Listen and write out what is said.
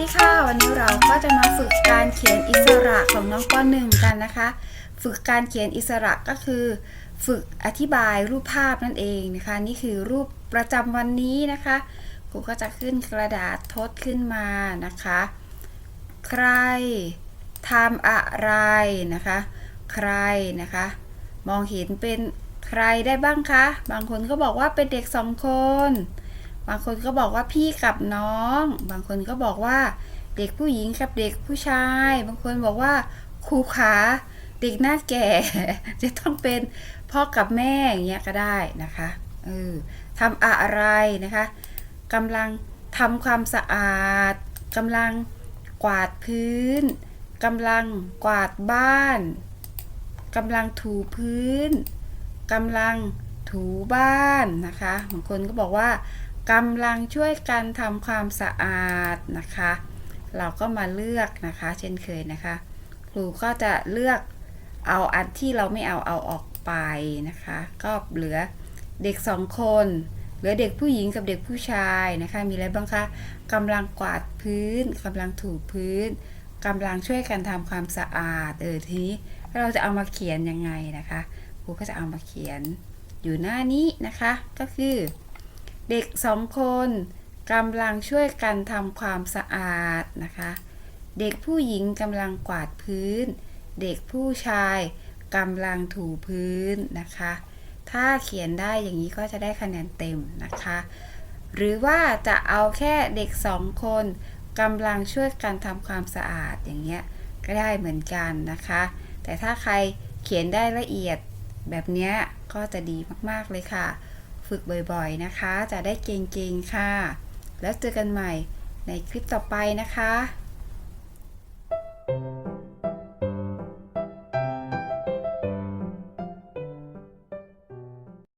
ดีค่ะ วันนี้เราก็จะมาฝึกการเขียนอิสระของน้องปหนึ่งกันนะคะ ฝึกการเขียนอิสระก็คือ ฝึกอธิบายรูปภาพนั่นเองนะคะ นี่คือรูปประจำวันนี้นะคะครูก็จะขึ้นกระดาษทดขึ้นมานะคะ ใครทำอะไรนะคะ ใครนะคะ มองเห็นเป็นใครได้บ้างคะ บางคนก็บอกว่าเป็นเด็กสองคน บางคนก็บอกว่าพี่กับน้อง บางคนก็บอกว่าเด็กผู้หญิงกับเด็กผู้ชาย บางคนบอกว่าครูขาเด็กหน้าแก่ จะต้องเป็นพ่อกับแม่อย่างเงี้ยก็ได้นะคะเออทำอะไรนะคะกำลังทำความสะอาดกำลังกวาดพื้นกำลังกวาดบ้านกำลังถูพื้นกำลังถูบ้านนะคะบางคนก็บอกว่า กำลังช่วยกันทำความสะอาดนะคะ เราก็มาเลือกนะคะ เช่นเคยนะคะ ครูก็จะเลือกเอาอันที่เราไม่เอาเอาออกไปนะคะ ก็เหลือเด็กสองคนเหลือเด็กผู้หญิงกับเด็กผู้ชายนะคะ มีอะไรบ้างคะกำลังกวาดพื้นกำลังถูพื้นกำลังช่วยกันทำความสะอาดเออทีนี้เราจะเอามาเขียนยังไงนะคะครูก็จะเอามาเขียนอยู่หน้านี้นะคะ ก็คือ เด็กสองคนกำลังช่วยกันทำความสะอาดนะคะ เด็กผู้หญิงกำลังกวาดพื้น เด็กผู้ชายกำลังถูพื้นนะคะ ถ้าเขียนได้อย่างนี้ก็จะได้คะแนนเต็มนะคะ หรือว่าจะเอาแค่เด็กสองคนกำลังช่วยกันทำความสะอาดอย่างเงี้ยก็ได้เหมือนกันนะคะ แต่ถ้าใครเขียนได้ละเอียดแบบนี้ก็จะดีมากๆเลยค่ะ ฝึกบ่อยๆนะคะ จะได้เก่งๆค่ะ แล้วเจอกันใหม่ในคลิปต่อไปนะคะ